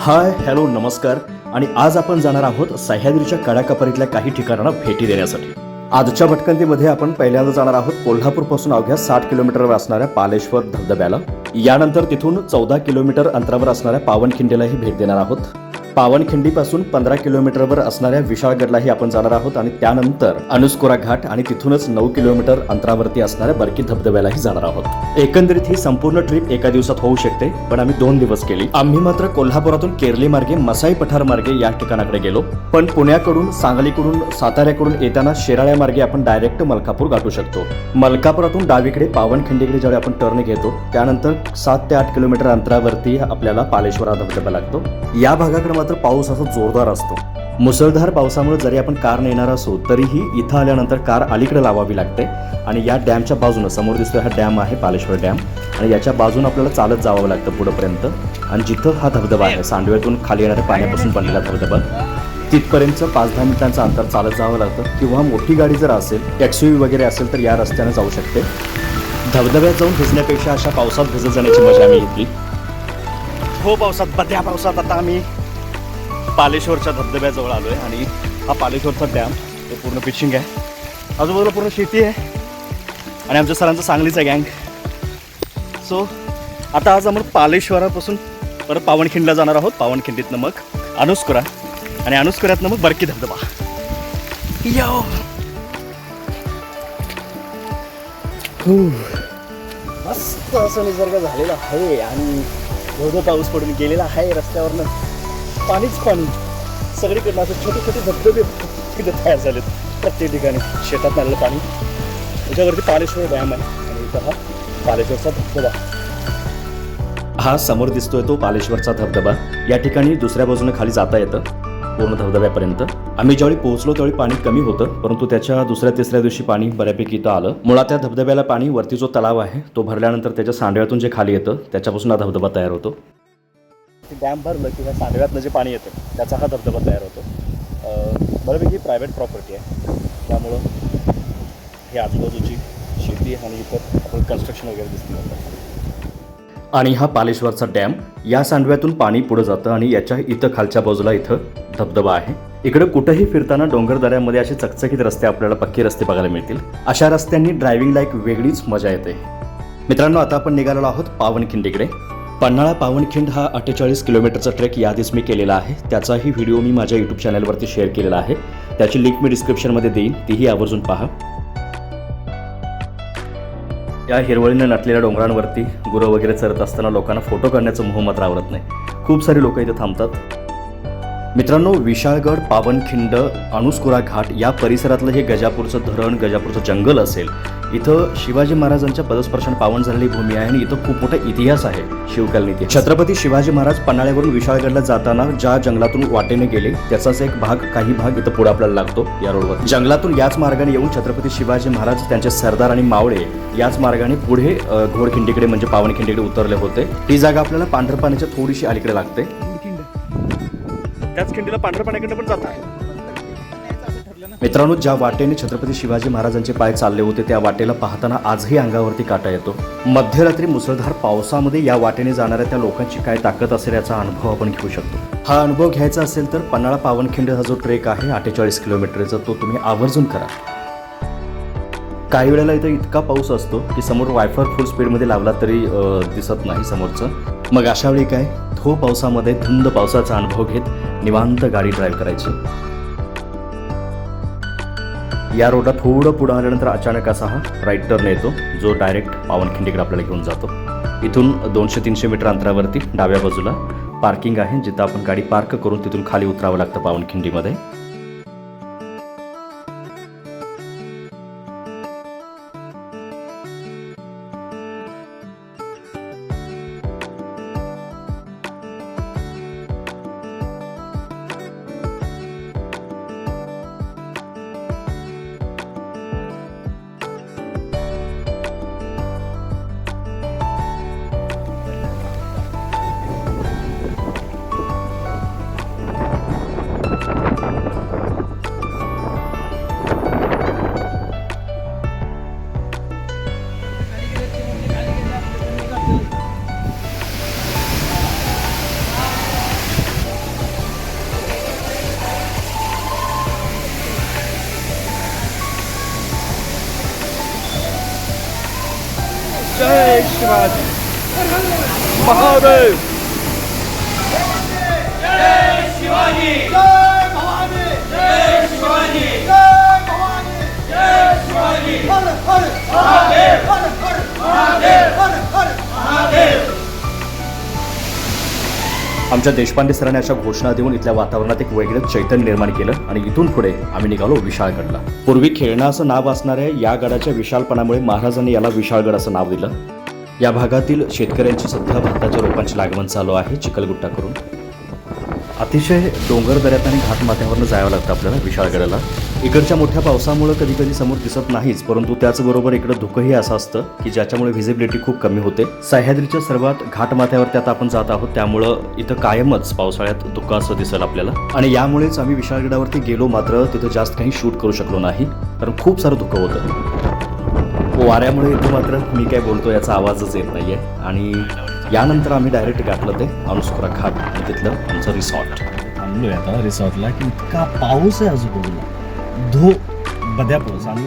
Hi hello नमस्कार. आणि आज आपण जाणार आहोत सह्याद्रीच्या कडाकपरीतल्या काही ठिकाणांना भेटी देण्यासाठी. आजच्या भटकंतीमध्ये आपण पहिल्यांदा जाणार आहोत कोल्हापूरपासून अवघ्या साठ किलोमीटरवर असणाऱ्या पालेश्वर धबधब्याला. यानंतर तिथून चौदा किलोमीटर अंतरावर असणाऱ्या पावनखिंडीलाही भेट देणार आहोत. पावनखिंडीपासून पंधरा किलोमीटरवर असणाऱ्या विशाळगडलाही आपण जाणार आहोत आणि त्यानंतर अनुस्कोरा घाट आणि तिथूनच नऊ किलोमीटर अंतरावरती असणाऱ्या बरकी धबधब्यालाही जाणार आहोत. एकंदरीत ही संपूर्ण ट्रिप एका दिवसात होऊ शकते पण आम्ही दोन दिवस केली. आम्ही मात्र कोल्हापुरातून केरली मार्गे मसाई पठार मार्गे या ठिकाणाकडे गेलो. पण पुण्याकडून सांगलीकडून साताऱ्याकडून येताना शेराळ्या मार्गे आपण डायरेक्ट मलकापूर गाठू शकतो. मलकापुरातून डावीकडे पावनखिंडीकडे ज्यावेळी आपण टर्न घेतो त्यानंतर सात ते आठ किलोमीटर अंतरावरती आपल्याला पालेश्वरा धबधबा लागतो. या भागाकडे मात्र पाऊस असा जोरदार असतो. मुसळधार पावसामुळे जरी आपण कार येणार असो तरीही इथं आल्यानंतर कार अलीकडे लावावी लागते. आणि या डॅमच्या बाजूनं समोर दिसतोय हा डॅम आहे पालेश्वर डॅम. आणि याच्या बाजून आपल्याला चालत जावं लागतं पुढंपर्यंत. आणि जिथं हा धबधबा आहे सांडव्यातून खाली येणाऱ्या पाण्यापासून बनलेला धबधबा तिथपर्यंत पाच दहा मिनिटांचं अंतर चालत जावं लागतं. किंवा मोठी गाडी जर असेल टॅक्सी वगैरे असेल तर या रस्त्याने जाऊ शकते. धबधब्यात जाऊन भिजण्यापेक्षा अशा पावसात भिजत जाण्याची मजा आम्ही घेतली. हो पावसात बद्या पावसात आता आम्ही पालेश्वरच्या धबधब्याजवळ आलोय आणि हा पालेश्वरचा डॅम हे पूर्ण पिचिंग आहे. आजूबाजूला पूर्ण शेती आहे आणि आमच्या सरांचं सांगलीच आहे गँग सो आता आज आपण पालेश्वरापासून परत पावनखिंडला जाणार आहोत. पावनखिंडीतनं मग अनुस्कुरा आणि अनुस्कुऱ्यातनं मग बरकी धबधबा. यो मस्त असं निसर्ग झालेला आहे आणि धोधो पाऊस पडून गेलेला आहे रस्त्यावरनं. पाणीच पाणी. सगळीकडनं असं छोटे छोटे धबधबे तिथे तयार झालेत प्रत्येक ठिकाणी. शेतात आलेलं पाणी. त्याच्यावरती पालेश्वर डॅम आहे. आणि इथं हा पालेश्वरचा धबधबा. हा समोर दिसतोय तो पालेश्वरचा धबधबा. या ठिकाणी दुसऱ्या बाजूने खाली जाता येतं. पूर्ण धबधब्यापर्यंत. आम्ही ज्यावेळी पोहोचलो त्यावेळी पाणी कमी होतं. परंतु त्याच्या दुसऱ्या तिसऱ्या दिवशी पाणी बऱ्यापैकी इथं आलं. मुळात त्या धबधब्याला पाणी वरती जो तलाव आहे तो भरल्यानंतर त्याच्या सांडव्यातून जे खाली येतं त्याच्यापासून हा धबधबा तयार होतो. डॅम भरलं किंवा सांडव्यातलं जे पाणी येतं त्याचा हा धबधबा तयार होतो. बऱ्यापैकी प्रायव्हेट प्रॉपर्टी आहे. त्यामुळं हे आजूबाजूची शेती आणि इतर आपण कन्स्ट्रक्शन वगैरे दिसते आणि हा पालेश्वरचा डॅम या सांडव्यातून पाणी पुढे जातं आणि याच्या इथं खालच्या बाजूला इथं धबधबा आहे. इकडे कुठेही फिरताना डोंगरदऱ्यामध्ये असे चकचकीत रस्ते आपल्याला पक्के रस्ते बघायला मिळतील. अशा रस्त्यांनी ड्रायव्हिंगला एक वेगळीच मजा येते. मित्रांनो आता आपण निघालेलो आहोत पावनखिंडीकडे पन्हाळा पावनखिंड हा अठ्ठेचाळीस किलोमीटरचा ट्रेक याआधीच मी केलेला आहे. त्याचाही व्हिडिओ मी माझ्या यूट्यूब चॅनलवरती शेअर केलेला आहे. त्याची लिंक मी डिस्क्रिप्शनमध्ये देईन. तीही आवर्जून पहा. या हिरवळीनं नटलेल्या डोंगरांवरती गुरं वगैरे चरत असताना लोकांना फोटो काढण्याचं मोह रावरत आवडत नाही. खूप सारी लोक इथे थांबतात. मित्रांनो विशाळगड पावनखिंड अणुस्कुरा घाट या परिसरातलं हे गजापूरचं धरण गजापूरचं जंगल असेल. इथं शिवाजी महाराजांच्या पदस्पर्शन पावन झालेली भूमी आहे आणि इथं खूप मोठा इतिहास आहे शिवकालीन इतिहास. छत्रपती शिवाजी महाराज पन्हाळ्यावरून विशाळगडला जाताना ज्या जंगलातून वाटेने गेले त्याचाच एक भाग काही भाग इथं पुढे आपल्याला लागतो या रोडवर जंगलातून याच मार्गाने येऊन छत्रपती शिवाजी महाराज त्यांचे सरदार आणि मावळे याच मार्गाने पुढे घोडखिंडीकडे म्हणजे पावनखिंडीकडे उतरले होते. ही जागा आपल्याला पांढरपाण्याच्या थोडीशी अलीकडे लागते. त्याच खिंडीला पांढऱ्या पाण्याकडे पण जात आहे. मित्रांनो ज्या वाटेने छत्रपती शिवाजी महाराजांचे पाय चालले होते त्या वाटेला पाहताना आजही अंगावरती काटा येतो. मध्यरात्री मुसळधार पावसामध्ये या वाटेने जाणाऱ्या त्या लोकांची काय ताकद असेल याचा अनुभव आपण घेऊ शकतो. हा अनुभव घ्यायचा असेल तर पन्हाळा पावनखिंड हा जो ट्रेक आहे अठ्ठेचाळीस किलोमीटरचा तो तुम्ही आवर्जून करा. काही वेळेला इथं इतका पाऊस असतो की समोर वायफर फुल स्पीडमध्ये लावला तरी दिसत नाही समोरचं. मग अशा वेळी काय? थो पावसामध्ये धुंद पावसाचा अनुभव घेत निवांत गाडी ड्राईव्ह करायची. या रोडला थोडं पुढं आल्यानंतर अचानक असा हा राईट टर्न येतो जो डायरेक्ट पावनखिंडीकडे आपल्याला घेऊन जातो. इथून दोनशे तीनशे मीटर अंतरावरती डाव्या बाजूला पार्किंग आहे जिथं आपण गाडी पार्क करून तिथून खाली उतरावं लागतं पावनखिंडीमध्ये. जय शिवाजी. महादेव. आमच्या देशपांडे सरांनी अशा घोषणा देऊन इथल्या वातावरणात एक वेगळं चैतन्य निर्माण केलं आणि इथून पुढे आम्ही निघालो विशाळगडला पूर्वी खेळणा असं नाव असणाऱ्या या गडाच्या विशालपणामुळे महाराजांनी याला विशाळगड असं नाव दिलं. या भागातील शेतकऱ्यांची सध्या भाताच्या रोपांची लागवण चालू आहे चिखलगुट्टा करून. अतिशय डोंगर दऱ्यात आणि घाटमाथ्यावरनं जावं लागतं आपल्याला विशाळगडाला. इकडच्या मोठ्या पावसामुळे कधी कधी समोर दिसत नाहीच परंतु त्याचबरोबर इकडं धुकंही असं असतं की ज्याच्यामुळे व्हिजिबिलिटी खूप कमी होते. सह्याद्रीच्या सर्वात घाटमाथ्यावरती आता आपण जात आहोत त्यामुळं इथं कायमच पावसाळ्यात धुकं असं दिसेल आपल्याला. आणि यामुळेच आम्ही विशाळगडावरती गेलो मात्र तिथं जास्त काही शूट करू शकलो नाही कारण खूप सारं धुकं होतं. वाऱ्यामुळे इथं मात्र मी काय बोलतो याचा आवाजच येत नाही आहे आणि यानंतर आम्ही डायरेक्ट गाठलं ते अनुस्कुरा घाट आणि तिथलं आमचं रिसॉर्ट आणलोय आता रिसॉर्टला की इतका पाऊस आहे आजूबाजूला. धो बद्या पाऊस. आणि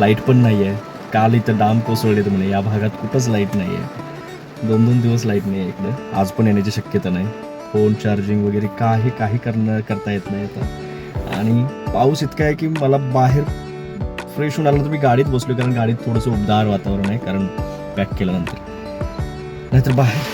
लाइट पण नाही आहे काल इथं डाम कोसळलेत म्हणे. या भागात कुठंच लाइट नाही आहे दोन दोन दिवस लाइट नाही आहे इकडं. आज पण येण्याची शक्यता नाही. फोन चार्जिंग वगैरे काही काही करणं करता येत नाही आता. आणि पाऊस इतका आहे की मला बाहेर फ्रेश होऊन आलं तर मी गाडीत बसलो कारण गाडीत थोडंसं उबदार वातावरण आहे. कारण पॅक केल्यानंतर. नाहीतर बाहेर.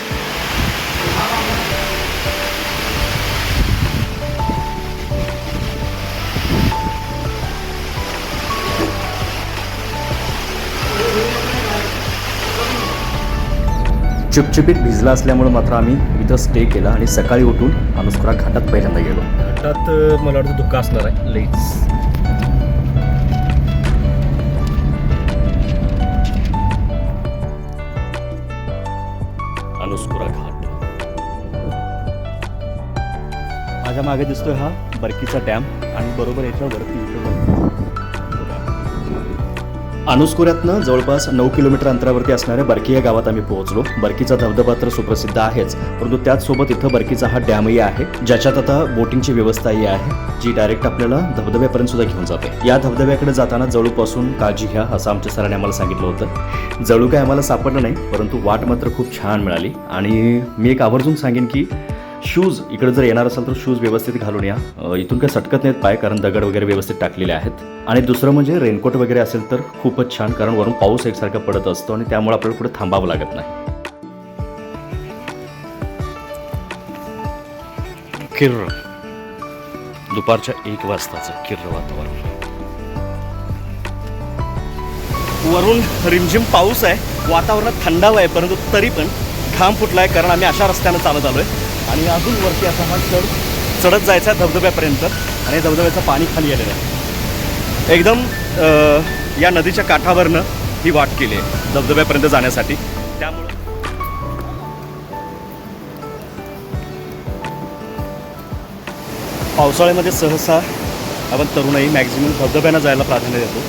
चिपचिपीत भिजला असल्यामुळे मात्र आम्ही इथं स्टे केला आणि सकाळी उठून अनुस्कुरा घाटात पहिल्यांदा गेलो. घाटात मला वाटतं धुका असणार आहे. लईच अनुस्कुरा घाट माझ्या मागे दिसतोय हा बरकीचा डॅम आणि बरोबर याच्या वरती अनुस्कुऱ्यातनं जवळपास नऊ किलोमीटर अंतरावरती असणाऱ्या बरकी या गावात आम्ही पोहोचलो. बरकीचा धबधबा तर सुप्रसिद्ध आहेच. परंतु त्याचसोबत इथं बरकीचा हा डॅमही आहे ज्याच्यात आता बोटिंगची व्यवस्थाही आहे जी डायरेक्ट आपल्याला धबधब्यापर्यंत सुद्धा घेऊन जाते. या धबधब्याकडे जाताना जळूपासून काळजी घ्या असं आमच्या सरांनी आम्हाला सांगितलं होतं. जळू काय आम्हाला सापडलं नाही परंतु वाट मात्र खूप छान मिळाली. आणि मी एक आवर्जून सांगेन की शूज इकडे जर येणार असाल तर शूज व्यवस्थित घालून या. इथून काय सटकत नाहीत पाय कारण दगड वगैरे व्यवस्थित टाकलेले आहेत. आणि दुसरं म्हणजे रेनकोट वगैरे असेल तर खूपच छान कारण वरून पाऊस एकसारखा पडत असतो आणि त्यामुळे आपल्याला कुठे थांबावं लागत नाही. किर्र. दुपारच्या एक वाजताचं किर्र वातावरण. वरून रिमझिम पाऊस आहे. वातावरणात थंडावा आहे परंतु तरी पण घाम फुटला आहे कारण आम्ही अशा रस्त्यानं चालत आलोय. आणि अजून वरती असा हा चढ चढत जायचा आहे धबधब्यापर्यंत आणि धबधब्याचं पाणी खाली आलेलं आहे. एकदम या नदीच्या काठावरनं ही वाट केली आहे धबधब्यापर्यंत जाण्यासाठी. त्यामुळं पावसाळ्यामध्ये सहसा आपण तरुणाई मॅक्झिमम धबधब्यांना जायला प्राधान्य देतो.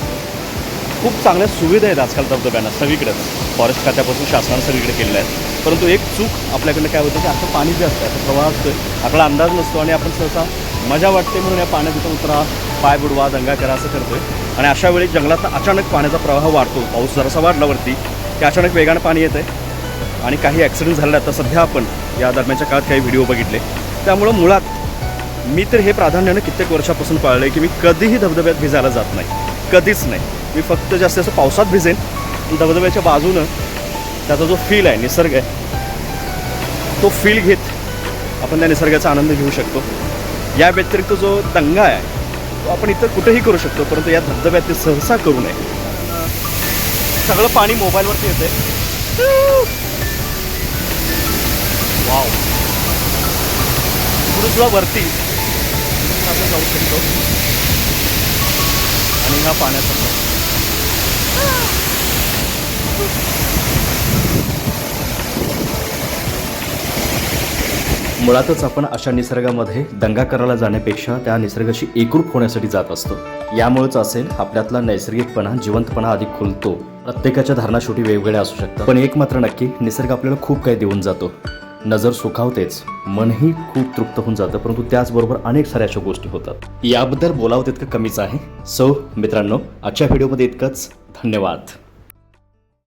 खूप चांगल्या सुविधा आहेत आजकाल धबधब्यांना सगळीकडेच फॉरेस्ट खात्यापासून शासनानं सगळीकडे केलेल्या आहेत. परंतु एक चूक आपल्याकडनं काय होतं की असं पाणी जे असतं असं प्रवाह असतो आपला अंदाज नसतो आणि आपण सहसा मजा वाटते म्हणून या पाण्यात इथं उतरा पाय बुडवा दंगा करा असं करतोय. आणि अशा वेळी जंगलात अचानक पाण्याचा प्रवाह वाढतो पाऊस जरासा वाढल्यावरती की अचानक वेगानं पाणी येतं आहे आणि काही ॲक्सिडेंट झालेले आहेत. आता सध्या आपण या दरम्यानच्या काळात काही व्हिडिओ बघितले. त्यामुळं मुळात मी तर हे प्राधान्यानं कित्येक वर्षापासून पाळलं आहे की मी कधीही धबधब्यात भिजायला जात नाही. कधीच नाही. मी फक्त जास्त असं पावसात भिजेन. धबधब्याच्या बाजूनं त्याचा जो फील आहे निसर्ग आहे तो फील घेत आपण त्या निसर्गाचा आनंद घेऊ शकतो. या व्यतिरिक्त जो दंगा आहे तो आपण इतर कुठेही करू शकतो परंतु या धबधब्यात ते सहसा करू नये. सगळं पाणी मोबाईलवरती येते वाव पुढे वरती आपण जाऊ शकतो. आणि ह्या पाण्याचा मुळातच आपण अशा निसर्गामध्ये दंगा करायला जाण्यापेक्षा त्या निसर्गाशी एकरूप होण्यासाठी जात असतो. यामुळेच असेल आपल्यातला नैसर्गिकपणा जिवंतपणा अधिक खुलतो. प्रत्येकाच्या धारणा शेवटी वेगवेगळ्या असू शकतात. पण एक मात्र नक्की निसर्ग आपल्याला खूप काही देऊन जातो. नजर सुखावतेच. मनही खूप तृप्त होऊन जातं परंतु त्याचबरोबर अनेक साऱ्या अशा गोष्टी होतात. याबद्दल बोलावं तितकं कमीच आहे. सो मित्रांनो आजच्या व्हिडिओमध्ये इतकंच. धन्यवाद.